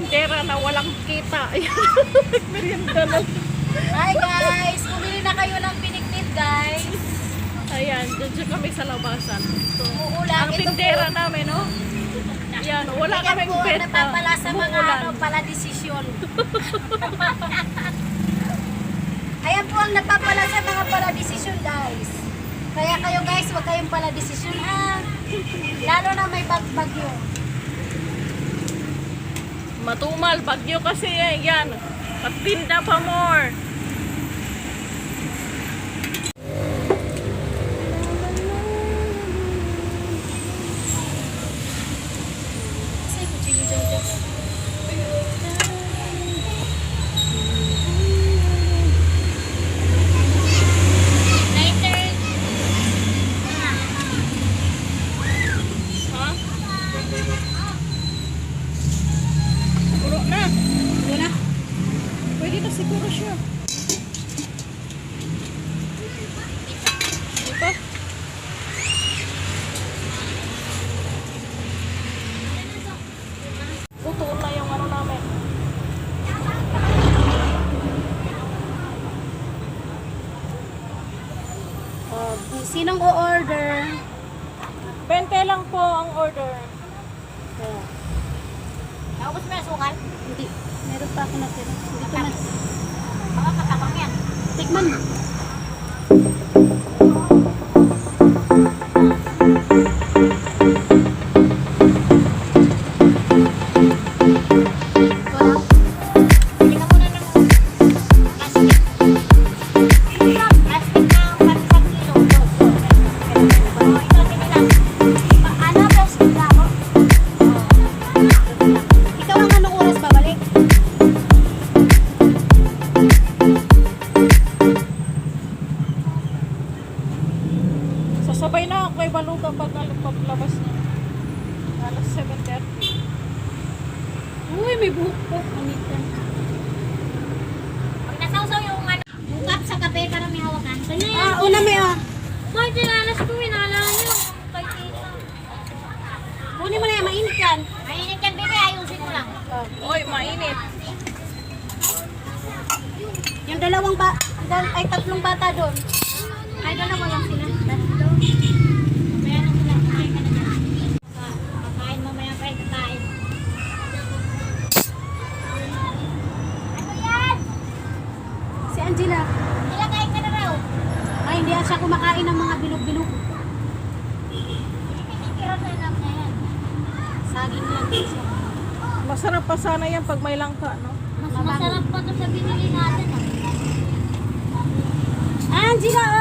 tindera na walang kita. Merienda lang. Hi guys! Bumili na kayo ng pinignit guys! Ayan, dito kami sa labasan. So, Uulan. Ang tindera po. namin, no? Ayan, wala Ayan kaming po, beta. Ah. napapala sa mga ano, pala desisyon. Ayan po ang napapala sa mga pala desisyon guys. Kaya kayo guys, wag kayong pala desisyon ha. Lalo na may bagbagyo. Matumal, bagyo kasi eh, yan. Patinda pa more. Siguro siya. Di ba? Puto na yung ano namin. Oh, sinong o-order? 20 lang po ang order. Oh. Naubos mo yung sukal? Hindi. Meron pa ako natira. Hindi ko na. Baka katabang yan. Sasabay na ako kay Baluga pag al- paglabas niya. Alas 7.30. Uy, may buhok po. Anita. Pag nasawsaw yung ano, yung cup sa kape para may hawakan. Ah, una may ah. Bakit tinalas ko, minala niyo? Kay tita. Kunin mo na yan, mainit yan. Mainit yan, bebe. Ayusin mo lang. Oy, mainit. Yung dalawang ba, ay tatlong bata doon. Ay, dalawa lang sila. Si Angela. Ilakain ka na raw. Ay, hindi siya kumakain ng mga bilog-bilog. Saging lang siya. Masarap pa sana yan pag may langka, no? Mas masarap pa to sa binili natin. ah. Angela,